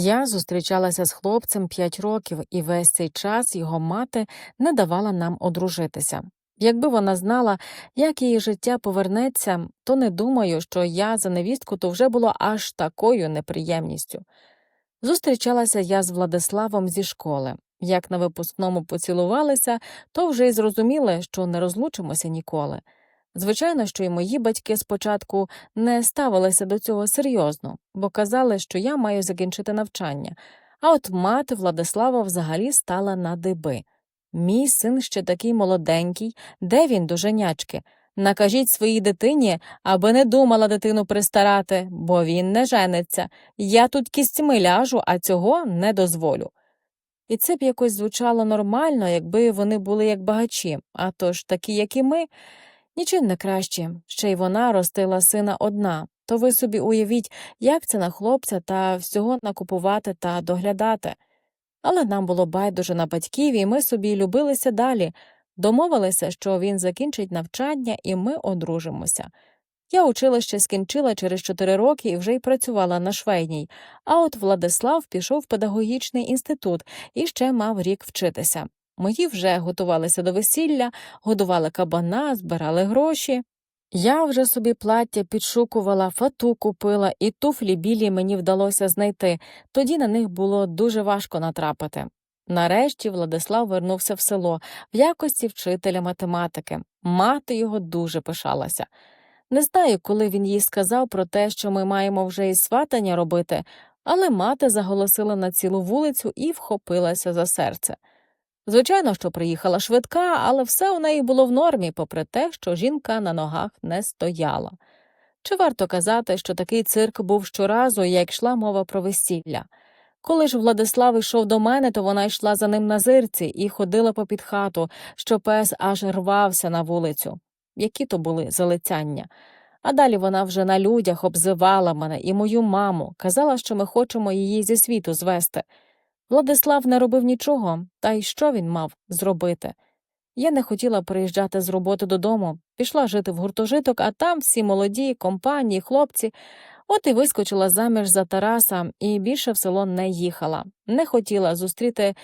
Я зустрічалася з хлопцем п'ять років, і весь цей час його мати не давала нам одружитися. Якби вона знала, як її життя повернеться, то не думаю, що я за невістку то вже було аж такою неприємністю. Зустрічалася я з Владиславом зі школи. Як на випускному поцілувалися, то вже й зрозуміли, що не розлучимося ніколи. Звичайно, що і мої батьки спочатку не ставилися до цього серйозно, бо казали, що я маю закінчити навчання. А от мати Владислава взагалі стала на диби. Мій син ще такий молоденький, де він до женячки? Накажіть своїй дитині, аби не думала дитину пристарати, бо він не жениться. Я тут кістьми ляжу, а цього не дозволю. І це б якось звучало нормально, якби вони були як багачі, а то ж такі, як і ми, нічим не краще, ще й вона ростила сина одна. То ви собі уявіть, як це на хлопця та всього накупувати та доглядати. Але нам було байдуже на батьків, і ми собі любилися далі, домовилися, що він закінчить навчання, і ми одружимося. Я училище скінчила через чотири роки і вже й працювала на швейній, а от Владислав пішов в педагогічний інститут і ще мав рік вчитися. Мої вже готувалися до весілля, годували кабана, збирали гроші. Я вже собі плаття підшукувала, фату купила, і туфлі білі мені вдалося знайти, тоді на них було дуже важко натрапити. Нарешті Владислав вернувся в село в якості вчителя математики. Мати його дуже пишалася. Не знаю, коли він їй сказав про те, що ми маємо вже і сватання робити, але мати заголосила на цілу вулицю і вхопилася за серце. Звичайно, що приїхала швидка, але все у неї було в нормі, попри те, що жінка на ногах не стояла. Чи варто казати, що такий цирк був щоразу, як йшла мова про весілля? Коли ж Владислав йшов до мене, то вона йшла за ним на зирці і ходила попід хату, що пес аж рвався на вулицю. Які то були залицяння. А далі вона вже на людях обзивала мене і мою маму, казала, що ми хочемо її зі світу звести. Владислав не робив нічого, та й що він мав зробити? Я не хотіла приїжджати з роботи додому, пішла жити в гуртожиток, а там всі молоді, компанії, хлопці. От і вискочила заміж за Тараса і більше в село не їхала. Не хотіла зустріти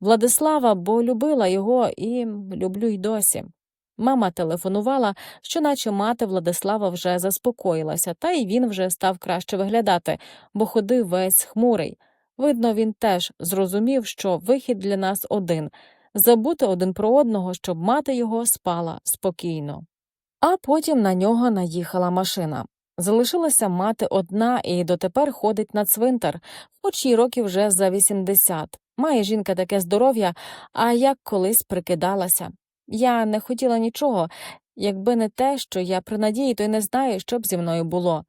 Владислава, бо любила його і люблю й досі. Мама телефонувала, що наче мати Владислава вже заспокоїлася, та й він вже став краще виглядати, бо ходив весь хмурий. Видно, він теж зрозумів, що вихід для нас один забути один про одного, щоб мати його спала спокійно. А потім на нього наїхала машина. Залишилася мати одна і дотепер ходить на цвинтар, хоч їй років вже за 80. Має жінка таке здоров'я, а як колись прикидалася. Я не хотіла нічого, якби не те, що я при надії, то й не знаю, що б зі мною було.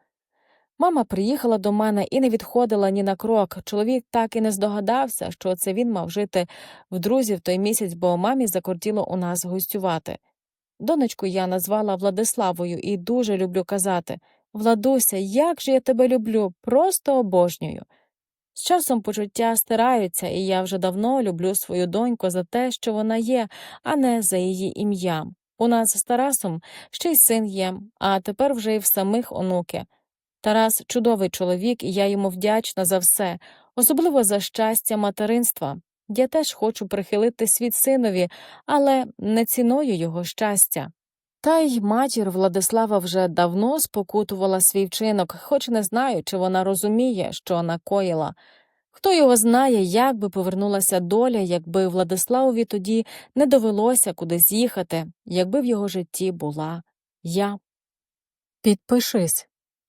Мама приїхала до мене і не відходила ні на крок. Чоловік так і не здогадався, що це він мав жити в друзів той місяць, бо мамі закортіло у нас гостювати. Донечку я назвала Владиславою і дуже люблю казати Владуся, як же я тебе люблю, просто обожнюю. З часом почуття стираються, і я вже давно люблю свою доньку за те, що вона є, а не за її ім'ям. У нас з Тарасом ще й син є, а тепер вже й в самих онуки. Тарас чудовий чоловік, і я йому вдячна за все, особливо за щастя материнства. Я теж хочу прихилити світ синові, але не ціною його щастя. Та й матір Владислава вже давно спокутувала свій вчинок, хоч не знаю, чи вона розуміє, що накоїла. Хто його знає, як би повернулася доля, якби Владиславові тоді не довелося кудись їхати, якби в його житті була я. Підпишись,